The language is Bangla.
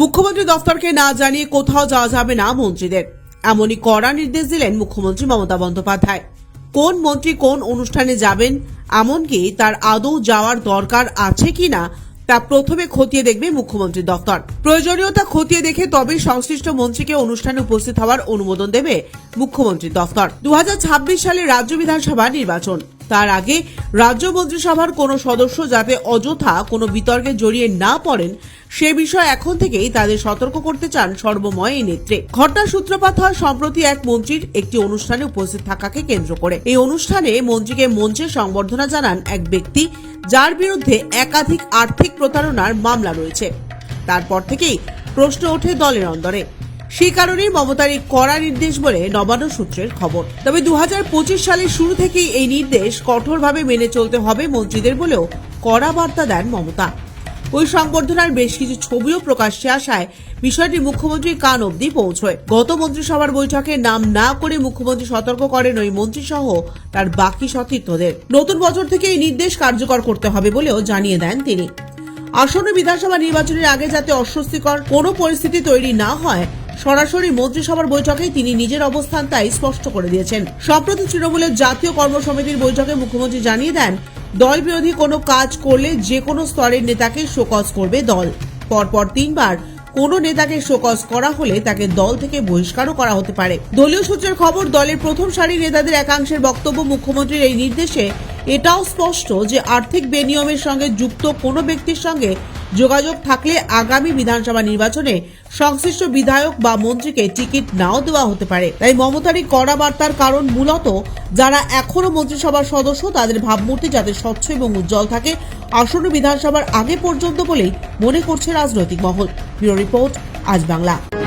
মুখ্যমন্ত্রী দফতরকে না জানিয়ে কোথাও যাওয়া যাবে না মন্ত্রীদের। এমনই কড়া নির্দেশ দিলেন মুখ্যমন্ত্রী মমতা বন্দ্যোপাধ্যায়। কোন মন্ত্রী কোন অনুষ্ঠানে যাবেন, এমনকি তার আদৌ যাওয়ার দরকার আছে কিনা, তা প্রথমে খতিয়ে দেখবে মুখ্যমন্ত্রী দফতর। প্রয়োজনীয়তা খতিয়ে দেখে তবে সংশ্লিষ্ট মন্ত্রীকে অনুষ্ঠানে উপস্থিত হওয়ার অনুমোদন দেবে মুখ্যমন্ত্রী দফতর। দু হাজার ছাব্বিশ সালে রাজ্য বিধানসভা নির্বাচন। তার আগে রাজ্য মন্ত্রিসভার কোনো সদস্য যাতে অযথা কোনো বিতর্কে জড়িয়ে না পড়েন, সে বিষয়ে এখন থেকেই তাদের সতর্ক করতে চান সর্বময় এই নেত্রে। ঘটনার সূত্রপাত হয় সম্প্রতি এক মন্ত্রীর একটি অনুষ্ঠানে উপস্থিত থাকাকে কেন্দ্র করে। এই অনুষ্ঠানে মন্ত্রীকে মঞ্চে সংবর্ধনা জানান এক ব্যক্তি, যার বিরুদ্ধে একাধিক আর্থিক প্রতারণার মামলা রয়েছে। তারপর থেকেই প্রশ্ন ওঠে দলের অন্দরে। সেই কারণেই মমতার এই কড়া নির্দেশ বলে নবান্ন সূত্রের খবর। তবে দু হাজার পঁচিশ সালের শুরু থেকেই এই নির্দেশ কঠোরভাবে মেনে চলতে হবে মন্ত্রীদের বলেও কড়া বার্তা দেন মমতা। ওই সংবর্ধনার বেশ কিছু ছবিও প্রকাশ্যে আসায় বিষয়টি মুখ্যমন্ত্রীর কান অবধি পৌঁছয়। গত মন্ত্রিসভার বৈঠকে নাম না করে মুখ্যমন্ত্রী সতর্ক করেন ওই মন্ত্রী সহ তার বাকি সতীর্থদের। নতুন বছর থেকে এই নির্দেশ কার্যকর করতে হবে বলেও জানিয়ে দেন তিনি। আসন্ন বিধানসভা নির্বাচনের আগে যাতে অস্বস্তিকর কোনো পরিস্থিতি তৈরি না হয় সরাসরি মন্ত্রিসভার বৈঠকে তিনি নিজের অবস্থান তাই স্পষ্ট করে দিয়েছেন। সম্প্রতি তৃণমূলের জাতীয় কর্মসমিতির বৈঠকে মুখ্যমন্ত্রী জানিয়ে দেন, দল বিরোধী কোনো কাজ করলে যে কোনো স্তরের নেতাকে শোকজ করবে দল। পরপর তিনবার কোনো নেতাকে শোকজ করা হলে তাকে দল থেকে বহিষ্কারও করা হতে পারে। দলীয় সূত্রের খবর, দলের প্রথম সারির নেতাদের একাংশের বক্তব্য মুখ্যমন্ত্রীর এই নির্দেশে। এটাও স্পষ্ট যে আর্থিক বেনিয়মের সঙ্গে যুক্ত কোনো ব্যক্তির সঙ্গে যোগাযোগ থাকলে আগামী বিধানসভা নির্বাচনে সংশ্লিষ্ট বিধায়ক বা মন্ত্রীকে টিকিট নাও দেওয়া হতে পারে। তাই মমতারি কড়া বার্তার কারণ মূলত যারা এখনও মন্ত্রিসভার সদস্য, তাদের ভাবমূর্তি যাতে স্বচ্ছ এবং উজ্জ্বল থাকে, আসন্ন বিধানসভার আগে পর্যন্ত বলেই মনে করছে রাজনৈতিক মহল। ব্যুরো রিপোর্ট, আজ বাংলা।